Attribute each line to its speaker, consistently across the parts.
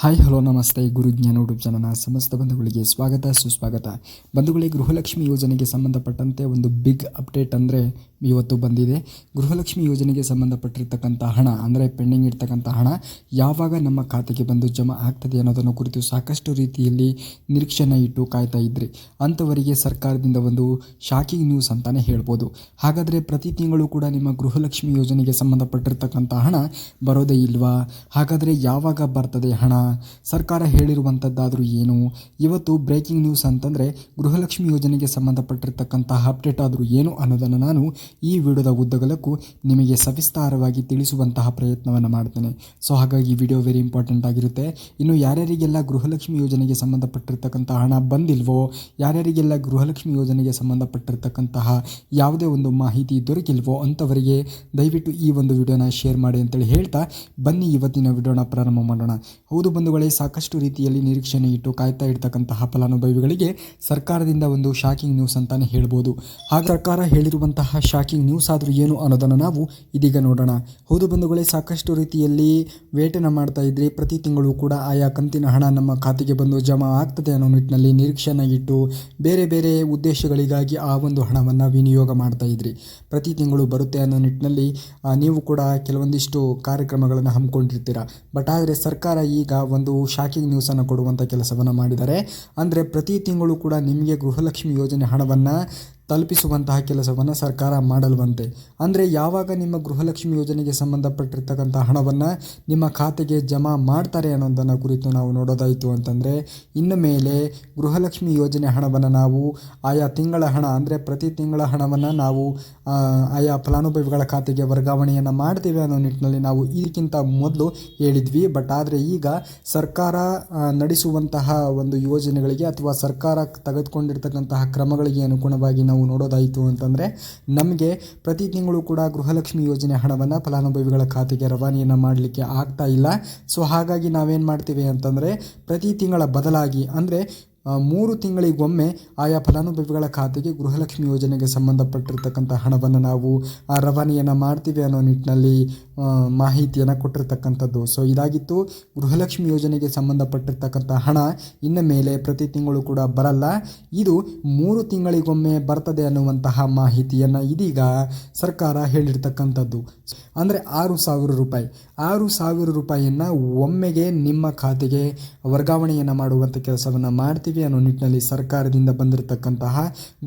Speaker 1: Hi, hello, ನಮಸ್ತೆ. ಗುರುಜ್ಞಾನ YouTube ಚಾನಲ್ನ ಸಮಸ್ತ ಬಂಧುಗಳಿಗೆ ಸ್ವಾಗತ, ಸುಸ್ವಾಗತ. ಬಂಧುಗಳಿಗೆ ಗೃಹಲಕ್ಷ್ಮಿ ಯೋಜನೆಗೆ ಸಂಬಂಧಪಟ್ಟಂತೆ ಒಂದು ಬಿಗ್ ಅಪ್ಡೇಟ್ ಅಂದರೆ ಇವತ್ತು ಬಂದಿದೆ. ಗೃಹಲಕ್ಷ್ಮಿ ಯೋಜನೆಗೆ ಸಂಬಂಧಪಟ್ಟಿರ್ತಕ್ಕಂಥ ಹಣ, ಅಂದರೆ ಪೆಂಡಿಂಗ್ ಇರ್ತಕ್ಕಂಥ ಹಣ, ಯಾವಾಗ ನಮ್ಮ ಖಾತೆಗೆ ಬಂದು ಜಮಾ ಆಗ್ತದೆ ಅನ್ನೋದನ್ನು ಕುರಿತು ಸಾಕಷ್ಟು ರೀತಿಯಲ್ಲಿ ನಿರೀಕ್ಷೆನ ಇಟ್ಟು ಕಾಯ್ತಾ ಇದ್ರಿ. ಅಂಥವರಿಗೆ ಸರ್ಕಾರದಿಂದ ಒಂದು ಶಾಕಿಂಗ್ ನ್ಯೂಸ್ ಅಂತಲೇ ಹೇಳ್ಬೋದು. ಹಾಗಾದರೆ ಪ್ರತಿ ತಿಂಗಳು ಕೂಡ ನಿಮ್ಮ ಗೃಹಲಕ್ಷ್ಮಿ ಯೋಜನೆಗೆ ಸಂಬಂಧಪಟ್ಟಿರ್ತಕ್ಕಂಥ ಹಣ ಬರೋದೇ ಇಲ್ವಾ? ಹಾಗಾದರೆ ಯಾವಾಗ ಬರ್ತದೆ ಹಣ? ಸರ್ಕಾರ ಹೇಳಿರುವಂಥದ್ದಾದರೂ ಏನು? ಇವತ್ತು ಬ್ರೇಕಿಂಗ್ ನ್ಯೂಸ್ ಅಂತಂದರೆ ಗೃಹಲಕ್ಷ್ಮಿ ಯೋಜನೆಗೆ ಸಂಬಂಧಪಟ್ಟಿರ್ತಕ್ಕಂತಹ ಅಪ್ಡೇಟ್ ಆದರೂ ಏನು ಅನ್ನೋದನ್ನು ನಾನು ಈ ವಿಡಿಯೋದ ಉದ್ದಗಲಕ್ಕೂ ನಿಮಗೆ ಸವಿಸ್ತಾರವಾಗಿ ತಿಳಿಸುವಂತಹ ಪ್ರಯತ್ನವನ್ನು ಮಾಡ್ತೇನೆ. ಸೊ ಹಾಗಾಗಿ ವಿಡಿಯೋ ವೆರಿ ಇಂಪಾರ್ಟೆಂಟ್ ಆಗಿರುತ್ತೆ. ಇನ್ನು ಯಾರ್ಯಾರಿಗೆಲ್ಲ ಗೃಹಲಕ್ಷ್ಮಿ ಯೋಜನೆಗೆ ಸಂಬಂಧಪಟ್ಟಿರ್ತಕ್ಕಂಥ ಹಣ ಬಂದಿಲ್ವೋ, ಯಾರ್ಯಾರಿಗೆಲ್ಲ ಗೃಹಲಕ್ಷ್ಮಿ ಯೋಜನೆಗೆ ಸಂಬಂಧಪಟ್ಟಿರ್ತಕ್ಕಂತಹ ಯಾವುದೇ ಒಂದು ಮಾಹಿತಿ ದೊರಕಿಲ್ವೋ ಅಂಥವರಿಗೆ ದಯವಿಟ್ಟು ಈ ಒಂದು ವಿಡಿಯೋನ ಶೇರ್ ಮಾಡಿ ಅಂತೇಳಿ ಹೇಳ್ತಾ ಬನ್ನಿ. ಇವತ್ತಿನ ವಿಡಿಯೋನ ಪ್ರಾರಂಭ ಮಾಡೋಣ. ಹೌದು ಬಂಧುಗಳೇ ಸಾಕಷ್ಟು ರೀತಿಯಲ್ಲಿ ನಿರೀಕ್ಷಣೆ ಇಟ್ಟು ಕಾಯ್ತಾ ಇರ್ತಕ್ಕಂತಹ ಫಲಾನುಭವಿಗಳಿಗೆ ಸರ್ಕಾರದಿಂದ ಒಂದು ಶಾಕಿಂಗ್ ನ್ಯೂಸ್ ಅಂತಾನೆ ಹೇಳ್ಬೋದು. ಹಾಗೆ ಸರ್ಕಾರ ಹೇಳಿರುವಂತಹ ಶಾಕಿಂಗ್ ನ್ಯೂಸ್ ಆದರೂ ಏನು ಅನ್ನೋದನ್ನು ನಾವು ಇದೀಗ ನೋಡೋಣ. ಹೌದು ಬಂಧುಗಳೇ, ಸಾಕಷ್ಟು ರೀತಿಯಲ್ಲಿ ವೇಟನ ಮಾಡ್ತಾ ಇದ್ರೆ ಪ್ರತಿ ತಿಂಗಳು ಕೂಡ ಆಯಾ ಕಂತಿನ ಹಣ ನಮ್ಮ ಖಾತೆಗೆ ಬಂದು ಜಮಾ ಆಗ್ತದೆ ಅನ್ನೋ ನಿಟ್ಟಿನಲ್ಲಿ ನಿರೀಕ್ಷೆನ ಇಟ್ಟು ಬೇರೆ ಬೇರೆ ಉದ್ದೇಶಗಳಿಗಾಗಿ ಆ ಒಂದು ಹಣವನ್ನು ವಿನಿಯೋಗ ಮಾಡ್ತಾ ಇದ್ರಿ. ಪ್ರತಿ ತಿಂಗಳು ಬರುತ್ತೆ ಅನ್ನೋ ನಿಟ್ಟಿನಲ್ಲಿ ನೀವು ಕೂಡ ಕೆಲವೊಂದಿಷ್ಟು ಕಾರ್ಯಕ್ರಮಗಳನ್ನು ಹಮ್ಮಿಕೊಂಡಿರ್ತೀರ. ಬಟ್ ಆದರೆ ಸರ್ಕಾರ ಈಗ ಒಂದು ಶಾಕಿಂಗ್ ನ್ಯೂಸನ್ನು ಕೊಡುವಂಥ ಕೆಲಸವನ್ನು ಮಾಡಿದ್ದಾರೆ. ಅಂದರೆ ಪ್ರತಿ ತಿಂಗಳು ಕೂಡ ನಿಮಗೆ ಗೃಹಲಕ್ಷ್ಮಿ ಯೋಜನೆ ಹಣವನ್ನು ತಲುಪಿಸುವಂತಹ ಕೆಲಸವನ್ನು ಸರ್ಕಾರ ಮಾಡಲ್ವಂತೆ. ಅಂದರೆ ಯಾವಾಗ ನಿಮ್ಮ ಗೃಹಲಕ್ಷ್ಮಿ ಯೋಜನೆಗೆ ಸಂಬಂಧಪಟ್ಟಿರ್ತಕ್ಕಂಥ ಹಣವನ್ನು ನಿಮ್ಮ ಖಾತೆಗೆ ಜಮಾ ಮಾಡ್ತಾರೆ ಅನ್ನೋದನ್ನು ಕುರಿತು ನಾವು ನೋಡೋದಾಯಿತು ಅಂತಂದರೆ, ಇನ್ನು ಮೇಲೆ ಗೃಹಲಕ್ಷ್ಮಿ ಯೋಜನೆ ಹಣವನ್ನು ನಾವು ಆಯಾ ತಿಂಗಳ ಹಣ, ಅಂದರೆ ಪ್ರತಿ ತಿಂಗಳ ಹಣವನ್ನು ನಾವು ಆಯಾ ಫಲಾನುಭವಿಗಳ ಖಾತೆಗೆ ವರ್ಗಾವಣೆಯನ್ನು ಮಾಡ್ತೇವೆ ಅನ್ನೋ ನಿಟ್ಟಿನಲ್ಲಿ ನಾವು ಇದಕ್ಕಿಂತ ಮೊದಲು ಹೇಳಿದ್ವಿ. ಬಟ್ ಆದರೆ ಈಗ ಸರ್ಕಾರ ನಡೆಸುವಂತಹ ಒಂದು ಯೋಜನೆಗಳಿಗೆ ಅಥವಾ ಸರ್ಕಾರ ತೆಗೆದುಕೊಂಡಿರ್ತಕ್ಕಂತಹ ಕ್ರಮಗಳಿಗೆ ಅನುಗುಣವಾಗಿ ನಾವು ನೋಡೋದಾಯಿತು ಅಂತಂದರೆ ನಮಗೆ ಪ್ರತಿ ತಿಂಗಳು ಕೂಡ ಗೃಹಲಕ್ಷ್ಮಿ ಯೋಜನೆ ಹಣವನ್ನು ಫಲಾನುಭವಿಗಳ ಖಾತೆಗೆ ರವಾನೆಯನ್ನು ಮಾಡಲಿಕ್ಕೆ ಆಗ್ತಾ ಇಲ್ಲ. ಸೊ ಹಾಗಾಗಿ ನಾವೇನು ಮಾಡ್ತೀವಿ ಅಂತಂದರೆ ಪ್ರತಿ ತಿಂಗಳ ಬದಲಾಗಿ ಅಂದರೆ ಮೂರು ತಿಂಗಳಿಗೊಮ್ಮೆ ಆಯಾ ಫಲಾನುಭವಿಗಳ ಖಾತೆಗೆ ಗೃಹಲಕ್ಷ್ಮಿ ಯೋಜನೆಗೆ ಸಂಬಂಧಪಟ್ಟಿರ್ತಕ್ಕಂಥ ಹಣವನ್ನು ನಾವು ರವಾನೆಯನ್ನು ಮಾಡ್ತೀವಿ ಅನ್ನೋ ನಿಟ್ಟಿನಲ್ಲಿ ಮಾಹಿತಿಯನ್ನು ಕೊಟ್ಟಿರ್ತಕ್ಕಂಥದ್ದು. ಸೊ ಇದಾಗಿತ್ತು. ಗೃಹಲಕ್ಷ್ಮಿ ಯೋಜನೆಗೆ ಸಂಬಂಧಪಟ್ಟಿರ್ತಕ್ಕಂಥ ಹಣ ಇನ್ನು ಮೇಲೆ ಪ್ರತಿ ತಿಂಗಳು ಕೂಡ ಬರಲ್ಲ. ಇದು ಮೂರು ತಿಂಗಳಿಗೊಮ್ಮೆ ಬರ್ತದೆ ಅನ್ನುವಂತಹ ಮಾಹಿತಿಯನ್ನು ಇದೀಗ ಸರ್ಕಾರ ಹೇಳಿರ್ತಕ್ಕಂಥದ್ದು. ಅಂದರೆ ಆರು ಸಾವಿರ ರೂಪಾಯಿ. ಆರು ಸಾವಿರ ರೂಪಾಯಿಯನ್ನು ಒಮ್ಮೆಗೆ ನಿಮ್ಮ ಖಾತೆಗೆ ವರ್ಗಾವಣೆಯನ್ನು ಮಾಡುವಂಥ ಕೆಲಸವನ್ನು ಮಾಡ್ತೀವಿ ಅನ್ನೋ ನಿಟ್ಟಿನಲ್ಲಿ ಸರ್ಕಾರದಿಂದ ಬಂದಿರತಕ್ಕಂತಹ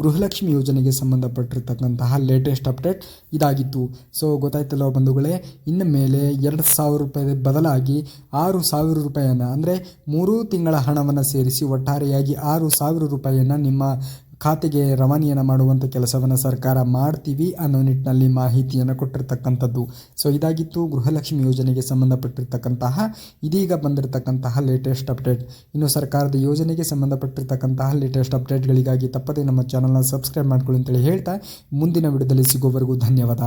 Speaker 1: ಗೃಹಲಕ್ಷ್ಮಿ ಯೋಜನೆಗೆ ಸಂಬಂಧಪಟ್ಟಿರ್ತಕ್ಕಂತಹ ಲೇಟೆಸ್ಟ್ ಅಪ್ಡೇಟ್ ಇದಾಗಿತ್ತು. ಸೊ ಗೊತ್ತಾಯ್ತಲ್ಲ ಬಂಧುಗಳೇ? ಇನ್ನು ಮೇಲೆ ಎರಡು ಸಾವಿರ ರೂಪಾಯಿ ಬದಲಾಗಿ ಆರು ಸಾವಿರ ರೂಪಾಯಿಯನ್ನು, ಅಂದರೆ ಮೂರು ತಿಂಗಳ ಹಣವನ್ನು ಸೇರಿಸಿ ಒಟ್ಟಾರೆಯಾಗಿ ಆರು ಸಾವಿರ ರೂಪಾಯಿಯನ್ನು ನಿಮ್ಮ ಖಾತೆಗೆ ರವಾನೆಯನ್ನು ಮಾಡುವಂಥ ಕೆಲಸವನ್ನು ಸರ್ಕಾರ ಮಾಡ್ತೀವಿ ಅನ್ನೋ ನಿಟ್ಟಿನಲ್ಲಿ ಮಾಹಿತಿಯನ್ನು ಕೊಟ್ಟಿರ್ತಕ್ಕಂಥದ್ದು. ಸೊ ಇದಾಗಿತ್ತು ಗೃಹಲಕ್ಷ್ಮಿ ಯೋಜನೆಗೆ ಸಂಬಂಧಪಟ್ಟಿರ್ತಕ್ಕಂತಹ, ಇದೀಗ ಬಂದಿರತಕ್ಕಂತಹ ಲೇಟೆಸ್ಟ್ ಅಪ್ಡೇಟ್ ಇನ್ನು ಸರ್ಕಾರದ ಯೋಜನೆಗೆ ಸಂಬಂಧಪಟ್ಟಿರ್ತಕ್ಕಂತಹ ಲೇಟೆಸ್ಟ್ ಅಪ್ಡೇಟ್ಗಳಿಗಾಗಿ ತಪ್ಪದೇ ನಮ್ಮ ಚಾನಲ್ನ ಸಬ್ಸ್ಕ್ರೈಬ್ ಮಾಡ್ಕೊಳ್ಳಿ ಅಂತೇಳಿ ಹೇಳ್ತಾ, ಮುಂದಿನ ವಿಡಿಯೋದಲ್ಲಿ ಸಿಗೋವರೆಗೂ ಧನ್ಯವಾದ.